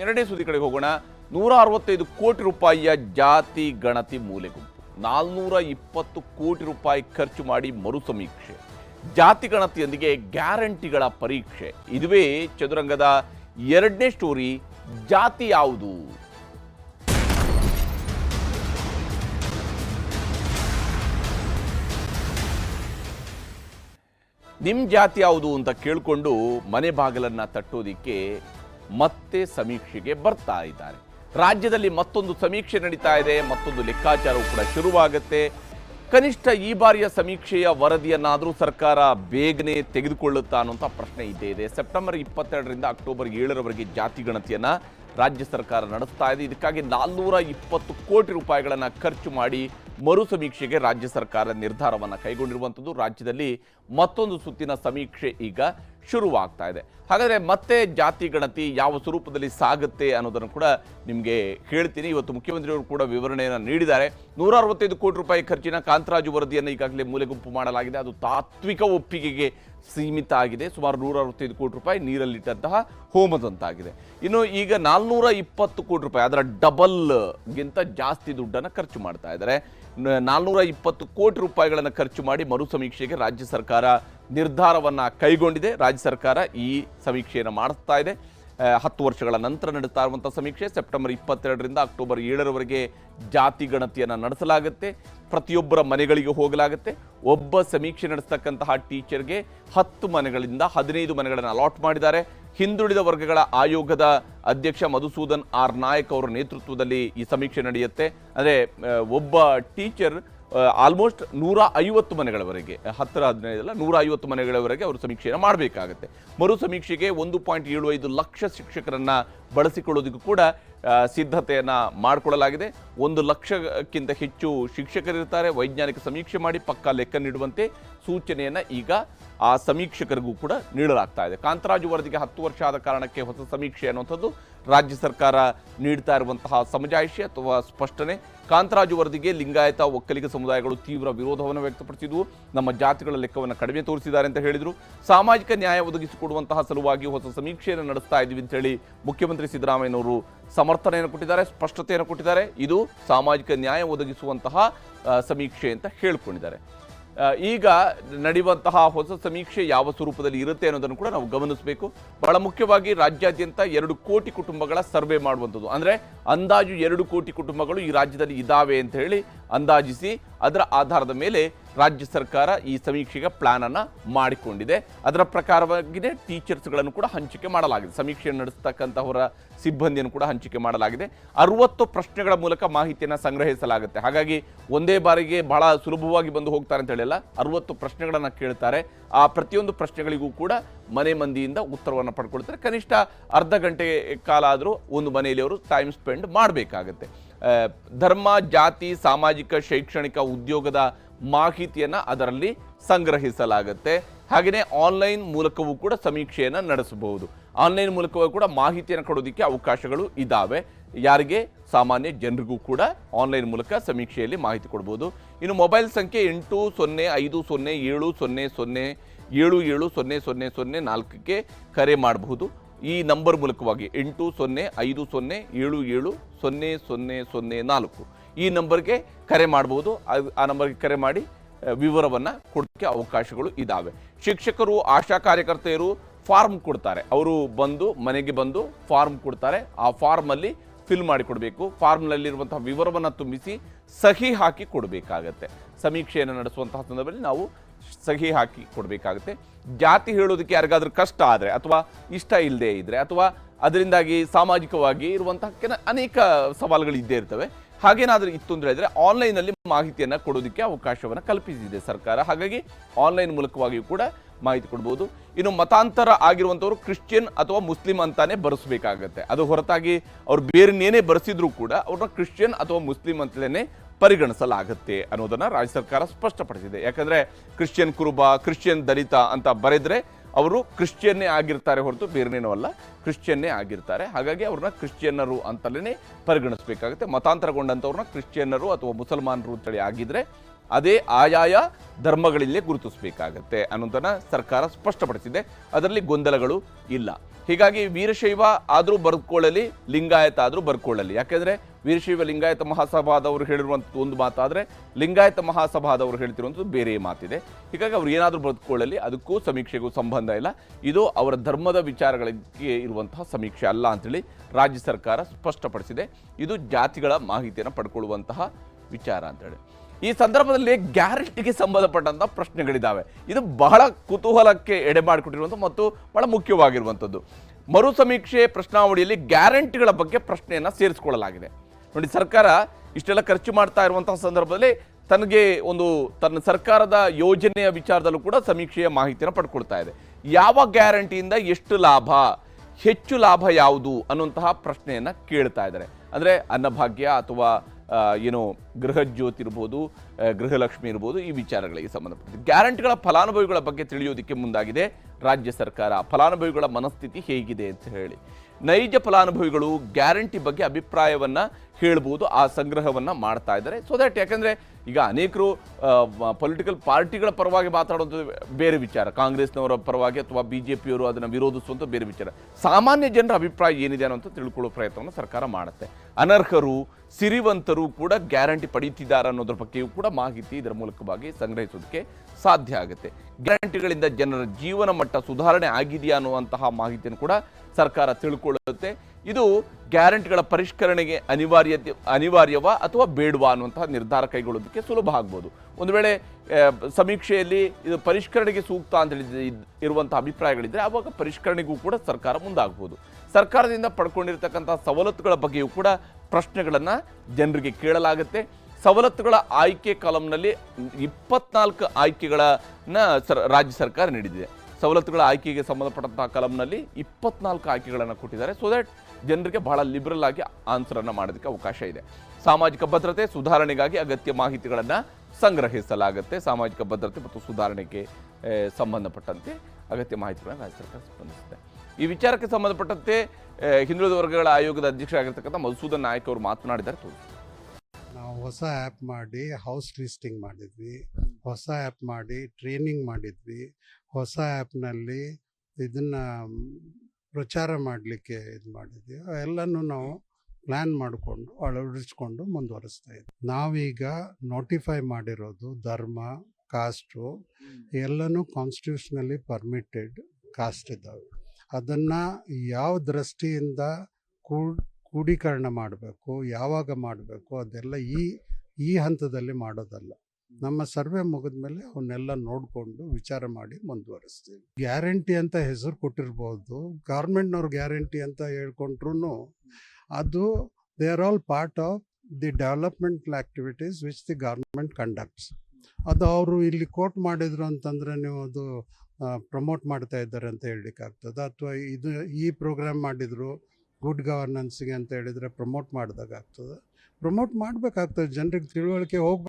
ಎರಡನೇ ಸುದ್ದಿ ಕಡೆಗೆ ಹೋಗೋಣ. ನೂರ ಅರವತ್ತೈದು ಕೋಟಿ ರೂಪಾಯಿಯ ಜಾತಿ ಗಣತಿ ಮೂಲೆ ಗುಂಪು. ನಾಲ್ನೂರ ಇಪ್ಪತ್ತು ಕೋಟಿ ರೂಪಾಯಿ ಖರ್ಚು ಮಾಡಿ ಮರು ಸಮೀಕ್ಷೆ. ಜಾತಿ ಗಣತಿಯೊಂದಿಗೆ ಗ್ಯಾರಂಟಿಗಳ ಪರೀಕ್ಷೆ. ಇದುವೇ ಚದುರಂಗದ ಎರಡನೇ ಸ್ಟೋರಿ, ಜಾತಿ ಯಾವುದು? ನಿಮ್ಮ ಜಾತಿ ಯಾವುದು ಅಂತ ಕೇಳಿಕೊಂಡು ಮನೆ ಬಾಗಿಲನ್ನು ತಟ್ಟೋದಿಕ್ಕೆ ಮತ್ತೆ ಸಮೀಕ್ಷೆಗೆ ಬರ್ತಾ ಇದ್ದಾರೆ. ರಾಜ್ಯದಲ್ಲಿ ಮತ್ತೊಂದು ಸಮೀಕ್ಷೆ ನಡೀತಾ ಇದೆ, ಮತ್ತೊಂದು ಲೆಕ್ಕಾಚಾರವು ಕೂಡ ಶುರುವಾಗುತ್ತೆ. ಕನಿಷ್ಠ ಈ ಬಾರಿಯ ಸಮೀಕ್ಷೆಯ ವರದಿಯನ್ನಾದರೂ ಸರ್ಕಾರ ಬೇಗನೆ ತೆಗೆದುಕೊಳ್ಳುತ್ತಾ ಅನ್ನುವಂಥ ಪ್ರಶ್ನೆ ಇದ್ದೇ ಇದೆ. ಸೆಪ್ಟೆಂಬರ್ ಇಪ್ಪತ್ತೆರಡರಿಂದ ಅಕ್ಟೋಬರ್ ಏಳರವರೆಗೆ ಜಾತಿ ಗಣತಿಯನ್ನು ರಾಜ್ಯ ಸರ್ಕಾರ ನಡೆಸ್ತಾ ಇದೆ. ಇದಕ್ಕಾಗಿ ನಾಲ್ನೂರ ಇಪ್ಪತ್ತು ಕೋಟಿ ರೂಪಾಯಿಗಳನ್ನು ಖರ್ಚು ಮಾಡಿ ಮರು ಸಮೀಕ್ಷೆಗೆ ರಾಜ್ಯ ಸರ್ಕಾರ ನಿರ್ಧಾರವನ್ನು ಕೈಗೊಂಡಿರುವಂಥದ್ದು. ರಾಜ್ಯದಲ್ಲಿ ಮತ್ತೊಂದು ಸುತ್ತಿನ ಸಮೀಕ್ಷೆ ಈಗ ಶುರುವಾಗ್ತಾ ಇದೆ. ಹಾಗಾದರೆ ಮತ್ತೆ ಜಾತಿ ಗಣತಿ ಯಾವ ಸ್ವರೂಪದಲ್ಲಿ ಸಾಗುತ್ತೆ ಅನ್ನೋದನ್ನು ಕೂಡ ನಿಮಗೆ ಹೇಳ್ತೀನಿ. ಇವತ್ತು ಮುಖ್ಯಮಂತ್ರಿಯವರು ಕೂಡ ವಿವರಣೆಯನ್ನು ನೀಡಿದ್ದಾರೆ. ನೂರ ಅರವತ್ತೈದು ಕೋಟಿ ರೂಪಾಯಿ ಖರ್ಚಿನ ಕಾಂತರಾಜು ವರದಿಯನ್ನು ಈಗಾಗಲೇ ಮೂಲೆಗುಂಪು ಮಾಡಲಾಗಿದೆ. ಅದು ತಾತ್ವಿಕ ಒಪ್ಪಿಗೆಗೆ ಸೀಮಿತ ಆಗಿದೆ. ಸುಮಾರು ನೂರ ಅರವತ್ತೈದು ಕೋಟಿ ರೂಪಾಯಿ ನೀರಲ್ಲಿಟ್ಟಂತಹ ಹೋಮದಂತಾಗಿದೆ. ಇನ್ನು ಈಗ ನಾಲ್ನೂರ ಇಪ್ಪತ್ತು ಕೋಟಿ ರೂಪಾಯಿ ಅದರ ಡಬಲ್ಗಿಂತ ಜಾಸ್ತಿ ದುಡ್ಡನ್ನು ಖರ್ಚು ಮಾಡ್ತಾ ಇದ್ದಾರೆ. ನಾಲ್ನೂರ ಇಪ್ಪತ್ತು ಕೋಟಿ ರೂಪಾಯಿಗಳನ್ನು ಖರ್ಚು ಮಾಡಿ ಮರು ಸಮೀಕ್ಷೆಗೆ ರಾಜ್ಯ ಸರ್ಕಾರ ನಿರ್ಧಾರವನ್ನು ಕೈಗೊಂಡಿದೆ. ರಾಜ್ಯ ಸರ್ಕಾರ ಈ ಸಮೀಕ್ಷೆಯನ್ನು ಮಾಡಿಸ್ತಾ ಇದೆ. ಹತ್ತು ವರ್ಷಗಳ ನಂತರ ನಡೀತಾ ಇರುವಂಥ ಸಮೀಕ್ಷೆ ಸೆಪ್ಟೆಂಬರ್ ಇಪ್ಪತ್ತೆರಡರಿಂದ ಅಕ್ಟೋಬರ್ ಏಳರವರೆಗೆ ಜಾತಿ ಗಣತಿಯನ್ನು ನಡೆಸಲಾಗುತ್ತೆ. ಪ್ರತಿಯೊಬ್ಬರ ಮನೆಗಳಿಗೆ ಹೋಗಲಾಗುತ್ತೆ. ಒಬ್ಬ ಸಮೀಕ್ಷೆ ನಡೆಸ್ತಕ್ಕಂತಹ ಟೀಚರ್ಗೆ ಹತ್ತು ಮನೆಗಳಿಂದ ಹದಿನೈದು ಮನೆಗಳನ್ನು ಅಲಾಟ್ ಮಾಡಿದ್ದಾರೆ. ಹಿಂದುಳಿದ ವರ್ಗಗಳ ಆಯೋಗದ ಅಧ್ಯಕ್ಷ ಮಧುಸೂದನ್ ಆರ್ ನಾಯಕ್ ಅವರ ನೇತೃತ್ವದಲ್ಲಿ ಈ ಸಮೀಕ್ಷೆ ನಡೆಯುತ್ತೆ. ಅಂದರೆ ಒಬ್ಬ ಟೀಚರ್ ಆಲ್ಮೋಸ್ಟ್ ನೂರ ಐವತ್ತು ಮನೆಗಳವರೆಗೆ, ಹತ್ತಿರ, ಹದಿನೈದಲ್ಲ, ನೂರ ಐವತ್ತು ಮನೆಗಳವರೆಗೆ ಅವರು ಸಮೀಕ್ಷೆಯನ್ನು ಮಾಡಬೇಕಾಗತ್ತೆ. ಮರು ಸಮೀಕ್ಷೆಗೆ ಒಂದು ಪಾಯಿಂಟ್ ಏಳು ಐದು ಲಕ್ಷ ಶಿಕ್ಷಕರನ್ನ ಬಳಸಿಕೊಳ್ಳೋದಕ್ಕೂ ಕೂಡ ಸಿದ್ಧತೆಯನ್ನು ಮಾಡಿಕೊಳ್ಳಲಾಗಿದೆ. ಒಂದು ಲಕ್ಷಕ್ಕಿಂತ ಹೆಚ್ಚು ಶಿಕ್ಷಕರಿರ್ತಾರೆ, ವೈಜ್ಞಾನಿಕ ಸಮೀಕ್ಷೆ ಮಾಡಿ ಪಕ್ಕಾ ಲೆಕ್ಕ ನೀಡುವಂತೆ ಸೂಚನೆಯನ್ನು ಈಗ ಆ ಸಮೀಕ್ಷಕರಿಗೂ ಕೂಡ ನೀಡಲಾಗ್ತಾ ಇದೆ. ಕಾಂತರಾಜು ವರದಿಗೆ ಹತ್ತು ವರ್ಷ ಆದ ಕಾರಣಕ್ಕೆ ಹೊಸ ಸಮೀಕ್ಷೆ ಅನ್ನುವಂಥದ್ದು ರಾಜ್ಯ ಸರ್ಕಾರ ನೀಡ್ತಾ ಇರುವಂತಹ ಸಮಜಾಯಿಷಿ ಅಥವಾ ಸ್ಪಷ್ಟನೆ. ಕಾಂತರಾಜು ವರದಿಗೆ ಲಿಂಗಾಯತ ಒಕ್ಕಲಿಗ ಸಮುದಾಯಗಳು ತೀವ್ರ ವಿರೋಧವನ್ನು ವ್ಯಕ್ತಪಡಿಸಿದ್ವು ನಮ್ಮ ಜಾತಿಗಳ ಲೆಕ್ಕವನ್ನು ಕಡಿಮೆ ತೋರಿಸಿದ್ದಾರೆ ಅಂತ ಹೇಳಿದರು. ಸಾಮಾಜಿಕ ನ್ಯಾಯ ಒದಗಿಸಿಕೊಡುವಂತಹ ಸಲುವಾಗಿ ಹೊಸ ಸಮೀಕ್ಷೆಯನ್ನು ನಡೆಸ್ತಾ ಇದ್ದೀವಿ ಅಂತ ಹೇಳಿ ಮುಖ್ಯಮಂತ್ರಿ ಸಿದ್ದರಾಮಯ್ಯನವರು ಸಮರ್ಥನೆಯನ್ನು ಕೊಟ್ಟಿದ್ದಾರೆ, ಸ್ಪಷ್ಟತೆಯನ್ನು ಕೊಟ್ಟಿದ್ದಾರೆ. ಇದು ಸಾಮಾಜಿಕ ನ್ಯಾಯ ಒದಗಿಸುವಂತಹ ಸಮೀಕ್ಷೆ ಅಂತ ಹೇಳ್ಕೊಂಡಿದ್ದಾರೆ. ಈಗ ನಡೆಯುವಂತಹ ಹೊಸ ಸಮೀಕ್ಷೆ ಯಾವ ಸ್ವರೂಪದಲ್ಲಿ ಇರುತ್ತೆ ಅನ್ನೋದನ್ನು ಕೂಡ ನಾವು ಗಮನಿಸಬೇಕು. ಬಹಳ ಮುಖ್ಯವಾಗಿ ರಾಜ್ಯಾದ್ಯಂತ ಎರಡು ಕೋಟಿ ಕುಟುಂಬಗಳ ಸರ್ವೆ ಮಾಡುವಂಥದ್ದು. ಅಂದರೆ ಅಂದಾಜು ಎರಡು ಕೋಟಿ ಕುಟುಂಬಗಳು ಈ ರಾಜ್ಯದಲ್ಲಿ ಇದ್ದಾವೆ ಅಂತ ಹೇಳಿ ಅಂದಾಜಿಸಿ ಅದರ ಆಧಾರದ ಮೇಲೆ ರಾಜ್ಯ ಸರ್ಕಾರ ಈ ಸಮೀಕ್ಷೆಗೆ ಪ್ಲಾನ್ ಅನ್ನ ಮಾಡಿಕೊಂಡಿದೆ. ಅದರ ಪ್ರಕಾರವಾಗಿದೆ ಟೀಚರ್ಸ್ಗಳನ್ನು ಕೂಡ ಹಂಚಿಕೆ ಮಾಡಲಾಗಿದೆ. ಸಮೀಕ್ಷೆಯನ್ನು ನಡೆಸ್ತಕ್ಕಂಥವರ ಸಿಬ್ಬಂದಿಯನ್ನು ಕೂಡ ಹಂಚಿಕೆ ಮಾಡಲಾಗಿದೆ. ಅರವತ್ತು ಪ್ರಶ್ನೆಗಳ ಮೂಲಕ ಮಾಹಿತಿಯನ್ನು ಸಂಗ್ರಹಿಸಲಾಗುತ್ತೆ. ಹಾಗಾಗಿ ಒಂದೇ ಬಾರಿಗೆ ಬಹಳ ಸುಲಭವಾಗಿ ಬಂದು ಹೋಗ್ತಾರೆ ಅಂತ ಹೇಳಿಲ್ಲ. ಅರವತ್ತು ಪ್ರಶ್ನೆಗಳನ್ನು ಕೇಳ್ತಾರೆ. ಆ ಪ್ರತಿಯೊಂದು ಪ್ರಶ್ನೆಗಳಿಗೂ ಕೂಡ ಮನೆ ಮಂದಿಯಿಂದ ಉತ್ತರವನ್ನು ಪಡ್ಕೊಳ್ತಾರೆ. ಕನಿಷ್ಠ ಅರ್ಧ ಗಂಟೆ ಕಾಲ ಆದರೂ ಒಂದು ಮನೆಯಲ್ಲಿ ಅವರು ಟೈಮ್ ಸ್ಪೆಂಡ್ ಮಾಡಬೇಕಾಗತ್ತೆ. ಧರ್ಮ, ಜಾತಿ, ಸಾಮಾಜಿಕ, ಶೈಕ್ಷಣಿಕ ಉದ್ಯೋಗದ ಮಾಹಿತಿಯನ್ನು ಅದರಲ್ಲಿ ಸಂಗ್ರಹಿಸಲಾಗುತ್ತೆ. ಹಾಗೆಯೇ ಆನ್ಲೈನ್ ಮೂಲಕವೂ ಕೂಡ ಸಮೀಕ್ಷೆಯನ್ನು ನಡೆಸಬಹುದು. ಆನ್ಲೈನ್ ಮೂಲಕವೂ ಕೂಡ ಮಾಹಿತಿಯನ್ನು ಕೊಡೋದಕ್ಕೆ ಅವಕಾಶಗಳು ಇದ್ದಾವೆ ಯಾರಿಗೆ? ಸಾಮಾನ್ಯ ಜನರಿಗೂ ಕೂಡ ಆನ್ಲೈನ್ ಮೂಲಕ ಸಮೀಕ್ಷೆಯಲ್ಲಿ ಮಾಹಿತಿ ಕೊಡ್ಬೋದು. ಇನ್ನು ಮೊಬೈಲ್ ಸಂಖ್ಯೆ ಎಂಟು, ಸೊನ್ನೆ, ಐದು, ಸೊನ್ನೆ, ಏಳು, ಸೊನ್ನೆ ಸೊನ್ನೆ, ಏಳು ಏಳು, ಸೊನ್ನೆ ಸೊನ್ನೆ ಸೊನ್ನೆ ನಾಲ್ಕಕ್ಕೆ ಕರೆ ಮಾಡಬಹುದು. ಈ ನಂಬರ್ ಮೂಲಕವಾಗಿ ಎಂಟು ಸೊನ್ನೆ ಐದು ಸೊನ್ನೆ ಏಳು ಏಳು ಸೊನ್ನೆ ಸೊನ್ನೆ ಸೊನ್ನೆ ನಾಲ್ಕು ಈ ನಂಬರ್ಗೆ ಕರೆ ಮಾಡ್ಬೋದು. ಆ- ನಂಬರ್ಗೆ ಕರೆ ಮಾಡಿ ವಿವರವನ್ನ ಕೊಡೋಕ್ಕೆ ಅವಕಾಶಗಳು ಇದ್ದಾವೆ ಶಿಕ್ಷಕರು, ಆಶಾ ಕಾರ್ಯಕರ್ತೆಯರು ಫಾರ್ಮ್ ಕೊಡ್ತಾರೆ. ಅವರು ಬಂದು, ಮನೆಗೆ ಬಂದು ಫಾರ್ಮ್ ಕೊಡ್ತಾರೆ. ಆ ಫಾರ್ಮಲ್ಲಿ ಫಿಲ್ ಮಾಡಿಕೊಡಬೇಕು. ಫಾರ್ಮ್ನಲ್ಲಿರುವಂತಹ ವಿವರವನ್ನು ತುಂಬಿಸಿ ಸಹಿ ಹಾಕಿ ಕೊಡಬೇಕಾಗತ್ತೆ. ಸಮೀಕ್ಷೆಯನ್ನು ನಡೆಸುವಂತಹ ಸಂದರ್ಭದಲ್ಲಿ ನಾವು ಸಹಿ ಹಾಕಿ ಕೊಡಬೇಕಾಗುತ್ತೆ. ಜಾತಿ ಹೇಳೋದಕ್ಕೆ ಯಾರಿಗಾದ್ರೂ ಕಷ್ಟ ಆದರೆ ಅಥವಾ ಇಷ್ಟ ಇಲ್ಲದೆ ಇದ್ದರೆ ಅಥವಾ ಅದರಿಂದಾಗಿ ಸಾಮಾಜಿಕವಾಗಿ ಇರುವಂತಹ ಕೆಲ ಅನೇಕ ಸವಾಲುಗಳು ಇದ್ದೇ ಇರ್ತವೆ. ಹಾಗೇನಾದರೂ ಇತ್ತು ಅಂದರೆ ಹೇಳಿದರೆ ಆನ್ಲೈನಲ್ಲಿ ಮಾಹಿತಿಯನ್ನು ಕೊಡೋದಕ್ಕೆ ಅವಕಾಶವನ್ನು ಕಲ್ಪಿಸಿದೆ ಸರ್ಕಾರ. ಹಾಗಾಗಿ ಆನ್ಲೈನ್ ಮೂಲಕವಾಗಿಯೂ ಕೂಡ ಮಾಹಿತಿ ಕೊಡ್ಬೋದು. ಇನ್ನು ಮತಾಂತರ ಆಗಿರುವಂಥವ್ರು ಕ್ರಿಶ್ಚಿಯನ್ ಅಥವಾ ಮುಸ್ಲಿಂ ಅಂತಾನೆ ಬರೆಸಬೇಕಾಗತ್ತೆ. ಅದು ಹೊರತಾಗಿ ಅವ್ರು ಬೇರೆನೇನೇ ಬರೆಸಿದ್ರು ಕೂಡ ಅವ್ರನ್ನ ಕ್ರಿಶ್ಚಿಯನ್ ಅಥವಾ ಮುಸ್ಲಿಂ ಅಂತಲೇ ಪರಿಗಣಿಸಲಾಗುತ್ತೆ ಅನ್ನೋದನ್ನು ರಾಜ್ಯ ಸರ್ಕಾರ ಸ್ಪಷ್ಟಪಡಿಸಿದೆ. ಯಾಕಂದ್ರೆ ಕ್ರಿಶ್ಚಿಯನ್ ಕುರುಬ, ಕ್ರಿಶ್ಚಿಯನ್ ದಲಿತ ಅಂತ ಬರೆದ್ರೆ ಅವರು ಕ್ರಿಶ್ಚಿಯನ್ನೇ ಆಗಿರ್ತಾರೆ ಹೊರತು ಬೇರೆನೇನೂ ಅಲ್ಲ. ಕ್ರಿಶ್ಚಿಯನ್ನೇ ಆಗಿರ್ತಾರೆ. ಹಾಗಾಗಿ ಅವ್ರನ್ನ ಕ್ರಿಶ್ಚಿಯನ್ನರು ಅಂತಲೇ ಪರಿಗಣಿಸಬೇಕಾಗುತ್ತೆ. ಮತಾಂತರಗೊಂಡಂಥವ್ರನ್ನ ಕ್ರಿಶ್ಚಿಯನ್ನರು ಅಥವಾ ಮುಸಲ್ಮಾನರು ಅಂತೇಳಿ ಆಗಿದ್ರೆ ಅದೇ ಆಯಾಯ ಧರ್ಮಗಳಲ್ಲೇ ಗುರುತಿಸಬೇಕಾಗತ್ತೆ ಅನ್ನೋದನ್ನು ಸರ್ಕಾರ ಸ್ಪಷ್ಟಪಡಿಸಿದೆ. ಅದರಲ್ಲಿ ಗೊಂದಲಗಳು ಇಲ್ಲ. ಹೀಗಾಗಿ ವೀರಶೈವ ಆದರೂ ಬರ್ಕೊಳ್ಳಲಿ ಲಿಂಗಾಯತ ಆದರೂ ಬರ್ಕೊಳ್ಳಲಿ ಯಾಕೆಂದ್ರೆ ವೀರಶೈವ ಲಿಂಗಾಯತ ಮಹಾಸಭಾದವರು ಹೇಳಿರುವಂಥದ್ದು ಒಂದು ಮಾತಾದರೆ ಲಿಂಗಾಯತ ಮಹಾಸಭಾದವರು ಹೇಳ್ತಿರುವಂಥದ್ದು ಬೇರೆ ಮಾತಿದೆ. ಹೀಗಾಗಿ ಅವ್ರು ಏನಾದರೂ ಬದುಕೊಳ್ಳಲಿ, ಅದಕ್ಕೂ ಸಮೀಕ್ಷೆಗೂ ಸಂಬಂಧ ಇಲ್ಲ. ಇದು ಅವರ ಧರ್ಮದ ವಿಚಾರಗಳಿಗೆ ಇರುವಂತಹ ಸಮೀಕ್ಷೆ ಅಲ್ಲ ಅಂತೇಳಿ ರಾಜ್ಯ ಸರ್ಕಾರ ಸ್ಪಷ್ಟಪಡಿಸಿದೆ. ಇದು ಜಾತಿಗಳ ಮಾಹಿತಿಯನ್ನು ಪಡ್ಕೊಳ್ಳುವಂತಹ ವಿಚಾರ ಅಂತೇಳಿ. ಈ ಸಂದರ್ಭದಲ್ಲಿ ಗ್ಯಾರಂಟಿಗೆ ಸಂಬಂಧಪಟ್ಟಂತ ಪ್ರಶ್ನೆಗಳಿದ್ದಾವೆ ಇದು ಬಹಳ ಕುತೂಹಲಕ್ಕೆ ಎಡೆ ಮಾಡಿಕೊಟ್ಟಿರುವಂಥ ಮತ್ತು ಬಹಳ ಮುಖ್ಯವಾಗಿರುವಂಥದ್ದು ಮರು ಸಮೀಕ್ಷೆ ಪ್ರಶ್ನಾವಳಿಯಲ್ಲಿ ಗ್ಯಾರಂಟಿಗಳ ಬಗ್ಗೆ ಪ್ರಶ್ನೆಯನ್ನು ಸೇರಿಸಿಕೊಳ್ಳಲಾಗಿದೆ. ನೋಡಿ, ಸರ್ಕಾರ ಇಷ್ಟೆಲ್ಲ ಖರ್ಚು ಮಾಡ್ತಾ ಇರುವಂತಹ ಸಂದರ್ಭದಲ್ಲಿ ತನಗೆ ಒಂದು ತನ್ನ ಸರ್ಕಾರದ ಯೋಜನೆಯ ವಿಚಾರದಲ್ಲೂ ಕೂಡ ಸಮೀಕ್ಷೆಯ ಮಾಹಿತಿಯನ್ನು ಪಡ್ಕೊಳ್ತಾ ಇದೆ. ಯಾವ ಗ್ಯಾರಂಟಿಯಿಂದ ಎಷ್ಟು ಲಾಭ, ಹೆಚ್ಚು ಲಾಭ ಯಾವುದು ಅನ್ನುವಂತಹ ಪ್ರಶ್ನೆಯನ್ನು ಕೇಳ್ತಾ ಇದ್ದಾರೆ. ಅಂದರೆ ಅನ್ನಭಾಗ್ಯ ಅಥವಾ ಏನು ಗೃಹ ಜ್ಯೋತಿ ಇರ್ಬೋದು ಗೃಹಲಕ್ಷ್ಮಿ ಇರ್ಬೋದು ಈ ವಿಚಾರಗಳಿಗೆ ಸಂಬಂಧಪಟ್ಟಿದೆ. ಗ್ಯಾರಂಟಿಗಳ ಫಲಾನುಭವಿಗಳ ಬಗ್ಗೆ ತಿಳಿಯೋದಕ್ಕೆ ಮುಂದಾಗಿದೆ. ರಾಜ್ಯ ಸರ್ಕಾರ ಫಲಾನುಭವಿಗಳ ಮನಸ್ಥಿತಿ ಹೇಗಿದೆ ಅಂತ ಹೇಳಿ. ನೈಜ ಫಲಾನುಭವಿಗಳು ಗ್ಯಾರಂಟಿ ಬಗ್ಗೆ ಅಭಿಪ್ರಾಯವನ್ನು ಹೇಳ್ಬೋದು, ಆ ಸಂಗ್ರಹವನ್ನು ಮಾಡ್ತಾ ಇದ್ದಾರೆ. ಸೊ ದ್ಯಾಟ್ ಯಾಕಂದ್ರೆ ಈಗ ಅನೇಕರು ಪೊಲಿಟಿಕಲ್ ಪಾರ್ಟಿಗಳ ಪರವಾಗಿ ಮಾತಾಡೋದು ಬೇರೆ ವಿಚಾರ. ಕಾಂಗ್ರೆಸ್ನವರ ಪರವಾಗಿ ಅಥವಾ ಬಿ ಜೆ ಪಿಯವರು ಅದನ್ನು ವಿರೋಧಿಸುವಂಥ ಬೇರೆ ವಿಚಾರ. ಸಾಮಾನ್ಯ ಜನರ ಅಭಿಪ್ರಾಯ ಏನಿದೆ ಅನ್ನೋಂಥ ತಿಳ್ಕೊಳ್ಳೋ ಪ್ರಯತ್ನವನ್ನು ಸರ್ಕಾರ ಮಾಡುತ್ತೆ. ಅನರ್ಹರು, ಸಿರಿವಂತರು ಕೂಡ ಗ್ಯಾರಂಟಿ ಪಡೀತಿದ್ದಾರೆ ಅನ್ನೋದ್ರ ಬಗ್ಗೆಯೂ ಕೂಡ ಮಾಹಿತಿ ಇದರ ಮೂಲಕವಾಗಿ ಸಂಗ್ರಹಿಸೋದಕ್ಕೆ ಸಾಧ್ಯ ಆಗುತ್ತೆ. ಗ್ಯಾರಂಟಿಗಳಿಂದ ಜನರ ಜೀವನ ಮಟ್ಟ ಸುಧಾರಣೆ ಆಗಿದೆಯಾ ಅನ್ನುವಂತಹ ಮಾಹಿತಿಯನ್ನು ಕೂಡ ಸರ್ಕಾರ ತಿಳ್ಕೊಳ್ಳುತ್ತೆ. ಇದು ಗ್ಯಾರಂಟಿಗಳ ಪರಿಷ್ಕರಣೆಗೆ ಅನಿವಾರ್ಯತೆ, ಅನಿವಾರ್ಯವಾ ಅಥವಾ ಬೇಡವಾ ಅನ್ನುವಂತಹ ನಿರ್ಧಾರ ಕೈಗೊಳ್ಳೋದಕ್ಕೆ ಸುಲಭ ಆಗ್ಬೋದು. ಒಂದು ವೇಳೆ ಸಮೀಕ್ಷೆಯಲ್ಲಿ ಇದು ಪರಿಷ್ಕರಣೆಗೆ ಸೂಕ್ತ ಅಂತ ಹೇಳಿದ ಇರುವಂತಹ ಅಭಿಪ್ರಾಯಗಳಿದ್ರೆ ಆವಾಗ ಪರಿಷ್ಕರಣೆಗೂ ಕೂಡ ಸರ್ಕಾರ ಮುಂದಾಗಬಹುದು ಸರ್ಕಾರದಿಂದ ಪಡ್ಕೊಂಡಿರ್ತಕ್ಕಂಥ ಸವಲತ್ತುಗಳ ಬಗ್ಗೆಯೂ ಕೂಡ ಪ್ರಶ್ನೆಗಳನ್ನು ಜನರಿಗೆ ಕೇಳಲಾಗುತ್ತೆ. ಸವಲತ್ತುಗಳ ಆಯ್ಕೆ ಕಾಲಂನಲ್ಲಿ ಇಪ್ಪತ್ನಾಲ್ಕು ಆಯ್ಕೆಗಳನ್ನು ಸರ್, ರಾಜ್ಯ ಸರ್ಕಾರ ನೀಡಿದೆ. ಸವಲತ್ತುಗಳ ಆಯ್ಕೆಗೆ ಸಂಬಂಧಪಟ್ಟಂತಹ ಕಲಂನಲ್ಲಿ ಇಪ್ಪತ್ನಾಲ್ಕು ಆಯ್ಕೆಗಳನ್ನು ಕೊಟ್ಟಿದ್ದಾರೆ. ಸೊ ದಟ್ ಜನರಿಗೆ ಬಹಳ ಲಿಬರಲ್ ಆಗಿ ಆನ್ಸರನ್ನು ಮಾಡೋದಕ್ಕೆ ಅವಕಾಶ ಇದೆ. ಸಾಮಾಜಿಕ ಭದ್ರತೆ, ಸುಧಾರಣೆಗಾಗಿ ಅಗತ್ಯ ಮಾಹಿತಿಗಳನ್ನು ಸಂಗ್ರಹಿಸಲಾಗುತ್ತೆ. ಸಾಮಾಜಿಕ ಭದ್ರತೆ ಮತ್ತು ಸುಧಾರಣೆಗೆ ಸಂಬಂಧಪಟ್ಟಂತೆ ಅಗತ್ಯ ಮಾಹಿತಿಗಳನ್ನು ರಾಜ್ಯ ಸರ್ಕಾರ ಸ್ಪಂದಿಸಿದೆ ಈ ವಿಚಾರಕ್ಕೆ ಸಂಬಂಧಪಟ್ಟಂತೆ ಹಿಂದುಳಿದ ವರ್ಗಗಳ ಆಯೋಗದ ಅಧ್ಯಕ್ಷರಾಗಿರ್ತಕ್ಕಂಥ ಮಧುಸೂದನ್ ನಾಯಕ್ ಅವರು ಮಾತನಾಡಿದ್ದಾರೆ. ನಾವು ಹೊಸ ಆ್ಯಪ್ ಮಾಡಿ ಹೌಸ್ ಲಿಸ್ಟಿಂಗ್ ಮಾಡಿದ್ವಿ. ಹೊಸ ಆ್ಯಪ್ ಮಾಡಿ ಟ್ರೈನಿಂಗ್ ಮಾಡಿದ್ವಿ. ಹೊಸ ಆ್ಯಪ್ನಲ್ಲಿ ಇದನ್ನು ಪ್ರಚಾರ ಮಾಡಲಿಕ್ಕೆ ಇದು ಮಾಡಿದ್ದೀವಿ ಎಲ್ಲನೂ ನಾವು ಪ್ಲ್ಯಾನ್ ಮಾಡಿಕೊಂಡು ಅಳವಡಿಸ್ಕೊಂಡು ಮುಂದುವರಿಸ್ತಾ ಇದ್ದೀವಿ ನಾವೀಗ ನೋಟಿಫೈ ಮಾಡಿರೋದು ಧರ್ಮ ಕಾಸ್ಟು ಎಲ್ಲನೂ ಕಾನ್ಸ್ಟಿಟ್ಯೂಷನಲ್ಲಿ ಪರ್ಮಿಟೆಡ್ ಕಾಸ್ಟ್ ಇದ್ದಾವೆ. ಅದನ್ನು ಯಾವ ದೃಷ್ಟಿಯಿಂದ ಕೂ ಕ್ರೋಢೀಕರಣ ಮಾಡಬೇಕು ಯಾವಾಗ ಮಾಡಬೇಕು ಅದೆಲ್ಲ ಈ ಈ ಹಂತದಲ್ಲಿ ಮಾಡೋದಲ್ಲ. ನಮ್ಮ ಸರ್ವೆ ಮುಗಿದ ಮೇಲೆ ಅವನ್ನೆಲ್ಲ ನೋಡಿಕೊಂಡು ವಿಚಾರ ಮಾಡಿ ಮುಂದುವರಿಸ್ತೀವಿ. ಗ್ಯಾರಂಟಿ ಅಂತ ಹೆಸರು ಕೊಟ್ಟಿರ್ಬೋದು. ಗೌರ್ಮೆಂಟ್ನವ್ರು ಗ್ಯಾರಂಟಿ ಅಂತ ಹೇಳ್ಕೊಂಡ್ರು ಅದು they are all part of the development activities which the government conducts. ಅದು ಅವರು ಇಲ್ಲಿ ಕೋಟ್ ಮಾಡಿದ್ರು ಅಂತಂದರೆ ನೀವು ಅದು ಪ್ರಮೋಟ್ ಮಾಡ್ತಾ ಇದ್ದಾರೆ ಅಂತ ಹೇಳಲಿಕ್ಕಾಗ್ತದೆ ಅಥವಾ ಇದು ಈ ಪ್ರೋಗ್ರಾಮ್ ಮಾಡಿದರು, ಗುಡ್ ಗವರ್ನೆನ್ಸಿಗೆ ಅಂತ ಹೇಳಿದರೆ ಪ್ರಮೋಟ್ ಮಾಡಿದಾಗ ಆಗ್ತದೆ? ಪ್ರಮೋಟ್ ಮಾಡಬೇಕಾಗ್ತದೆ. ಜನರಿಗೆ ತಿಳುವಳಿಕೆ ಹೋಗ್ಬೇಕು.